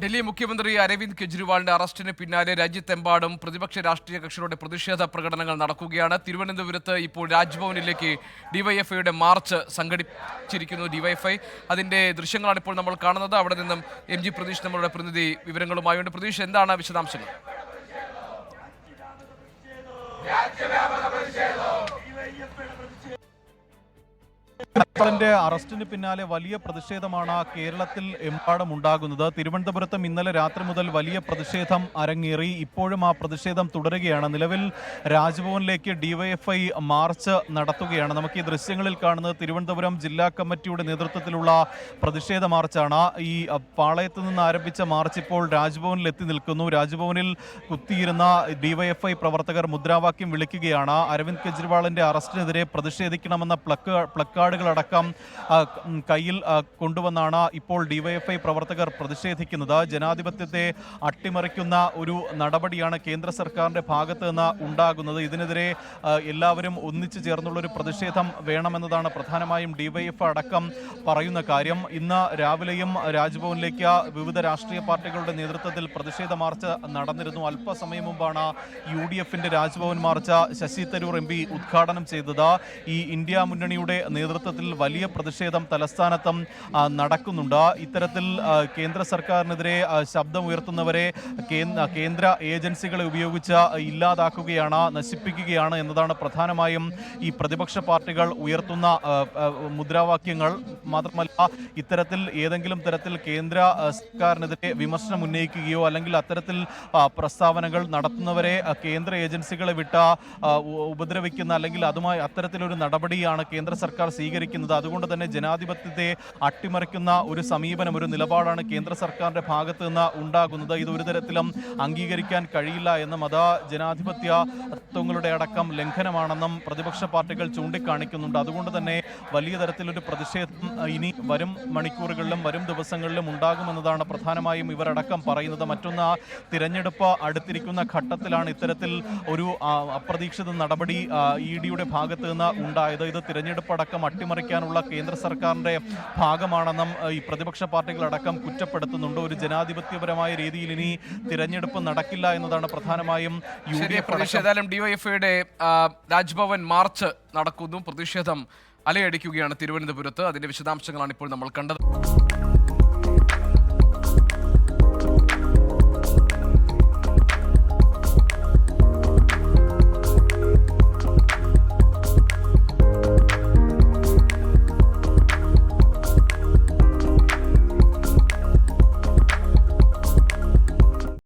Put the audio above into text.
ഡൽഹി മുഖ്യമന്ത്രി അരവിന്ദ് കെജ്രിവാളിന്റെ അറസ്റ്റിന് പിന്നാലെ രാജ്യത്തെമ്പാടും പ്രതിപക്ഷ രാഷ്ട്രീയ കക്ഷികളുടെ പ്രതിഷേധ പ്രകടനങ്ങൾ നടക്കുകയാണ്. തിരുവനന്തപുരത്ത് ഇപ്പോൾ രാജ്ഭവനിലേക്ക് ഡിവൈഎഫ്ഐയുടെ മാർച്ച് സംഘടിപ്പിച്ചിരിക്കുന്നു ഡിവൈഎഫ്ഐ. അതിന്റെ ദൃശ്യങ്ങളാണ് ഇപ്പോൾ നമ്മൾ കാണുന്നത്. അവിടെ നിന്നും എം ജി പ്രതീഷ് നമ്മളുടെ പ്രതിനിധി വിവരങ്ങളുമായുണ്ട്. പ്രതീഷ് എന്താണ് വിശദാംശങ്ങൾ? കെജ്രിവാളിന്റെ അറസ്റ്റിന് പിന്നാലെ വലിയ പ്രതിഷേധമാണ് കേരളത്തിൽ എമ്പാടും ഉണ്ടാകുന്നത്. തിരുവനന്തപുരത്തും ഇന്നലെ രാത്രി മുതൽ വലിയ പ്രതിഷേധം അരങ്ങേറി. ഇപ്പോഴും ആ പ്രതിഷേധം തുടരുകയാണ്. നിലവിൽ രാജ്ഭവനിലേക്ക് ഡിവൈഎഫ്ഐ മാർച്ച് നടത്തുകയാണ്. നമുക്ക് ഈ ദൃശ്യങ്ങളിൽ കാണുന്നത് തിരുവനന്തപുരം ജില്ലാ കമ്മിറ്റിയുടെ നേതൃത്വത്തിലുള്ള പ്രതിഷേധ മാർച്ചാണ്. ഈ പാളയത്തു നിന്ന് ആരംഭിച്ച മാർച്ച് ഇപ്പോൾ രാജ്ഭവനിൽ എത്തി നിൽക്കുന്നു. രാജ്ഭവനിൽ കുത്തിയിരുന്ന ഡിവൈഎഫ്ഐ പ്രവർത്തകർ മുദ്രാവാക്യം വിളിക്കുകയാണ്. അരവിന്ദ് കെജ്രിവാളിന്റെ അറസ്റ്റിനെതിരെ പ്രതിഷേധിക്കണമെന്ന പ്ലക്കാർഡുകൾ പ്ലക്കാർഡുകളടക്കം ഉം, കയ്യിൽ കൊണ്ടുവന്നാണ് ഇപ്പോൾ ഡിവൈഎഫ്ഐ പ്രവർത്തകർ പ്രതിഷേധിക്കുന്നത്. ജനാധിപത്യത്തെ അട്ടിമറിക്കുന്ന ഒരു നടപടിയാണ് കേന്ദ്ര സർക്കാരിന്റെ ഭാഗത്ത് നിന്ന് ഉണ്ടാകുന്നത്. ഇതിനെതിരെ എല്ലാവരും ഒന്നിച്ചു ചേർന്നുള്ളൊരു പ്രതിഷേധം വേണമെന്നതാണ് പ്രധാനമായും ഡിവൈഎഫ് അടക്കം പറയുന്ന കാര്യം. ഇന്ന് രാവിലെയും രാജ്ഭവനിലേക്ക് വിവിധ രാഷ്ട്രീയ പാർട്ടികളുടെ നേതൃത്വത്തിൽ പ്രതിഷേധ മാർച്ച് നടന്നിരുന്നു. അല്പസമയം മുമ്പാണ് യു ഡി എഫിന്റെ Raj Bhavan march Shashi Tharoor M P ഉദ്ഘാടനം ചെയ്തത്. ഈ ഇന്ത്യ മുന്നണിയുടെ നേതൃത്വത്തിൽ വലിയ പ്രതിഷേധം തലസ്ഥാനത്തും നടക്കുന്നുണ്ട്. ഇത്തരത്തിൽ കേന്ദ്ര സർക്കാരിനെതിരെ ശബ്ദം ഉയർത്തുന്നവരെ കേന്ദ്ര ഏജൻസികളെ ഉപയോഗിച്ച് ഇല്ലാതാക്കുകയാണ് നശിപ്പിക്കുകയാണ് എന്നതാണ് പ്രധാനമായും ഈ പ്രതിപക്ഷ പാർട്ടികൾ ഉയർത്തുന്ന മുദ്രാവാക്യങ്ങൾ. മാത്രമല്ല ഇത്തരത്തിൽ ഏതെങ്കിലും തരത്തിൽ കേന്ദ്ര സർക്കാരിനെതിരെ വിമർശനം ഉന്നയിക്കുകയോ അല്ലെങ്കിൽ അത്തരത്തിൽ പ്രസ്താവനകൾ നടത്തുന്നവരെ കേന്ദ്ര ഏജൻസികളെ വിട്ട ഉപദ്രവിക്കുന്ന അല്ലെങ്കിൽ അതുമായി അത്തരത്തിലൊരു നടപടിയാണ് കേന്ദ്ര സർക്കാർ സ്വീകരിക്കുന്നത്. അതുകൊണ്ട് തന്നെ ജനാധിപത്യത്തെ അട്ടിമറിക്കുന്ന ഒരു സമീപനം ഒരു നിലപാടാണ് കേന്ദ്ര സർക്കാരിന്റെ ഭാഗത്ത് നിന്ന് ഉണ്ടാകുന്നത്. ഇത് ഒരു തരത്തിലും അംഗീകരിക്കാൻ കഴിയില്ല എന്ന മത ജനാധിപത്യ തത്വങ്ങളുടെ അടക്കം ലംഘനമാണെന്നും പ്രതിപക്ഷ പാർട്ടികൾ ചൂണ്ടിക്കാണിക്കുന്നുണ്ട്. അതുകൊണ്ട് തന്നെ വലിയ തരത്തിലൊരു പ്രതിഷേധം ഇനി വരും മണിക്കൂറുകളിലും വരും ദിവസങ്ങളിലും ഉണ്ടാകുമെന്നതാണ് പ്രധാനമായും ഇവരടക്കം പറയുന്നത്. മറ്റൊന്ന് തിരഞ്ഞെടുപ്പ് അടുത്തിരിക്കുന്ന ഘട്ടത്തിലാണ് ഇത്തരത്തിൽ ഒരു അപ്രതീക്ഷിത നടപടി ഇ ഡിയുടെ ഭാഗത്ത് നിന്ന് ഉണ്ടായത്. ഇത് തിരഞ്ഞെടുപ്പ് അടക്കം അട്ടിമറിക്കാനുള്ള കേന്ദ്ര സർക്കാരിന്റെ ഭാഗമാണെന്നും ഈ പ്രതിപക്ഷ പാർട്ടികളടക്കം കുറ്റപ്പെടുത്തുന്നുണ്ട്. ഒരു ജനാധിപത്യപരമായ രീതിയിൽ ഇനി തിരഞ്ഞെടുപ്പ് നടക്കില്ല എന്നതാണ് പ്രധാനമായും യു ഡി എഫ് ഏതായാലും ഡിവൈഎഫ്ഐയുടെ രാജ്ഭവൻ മാർച്ച് നടക്കുന്നു. പ്രതിഷേധം അലയടിക്കുകയാണ് തിരുവനന്തപുരത്ത്. അതിന്റെ വിശദാംശങ്ങളാണ് ഇപ്പോൾ നമ്മൾ കണ്ടത്.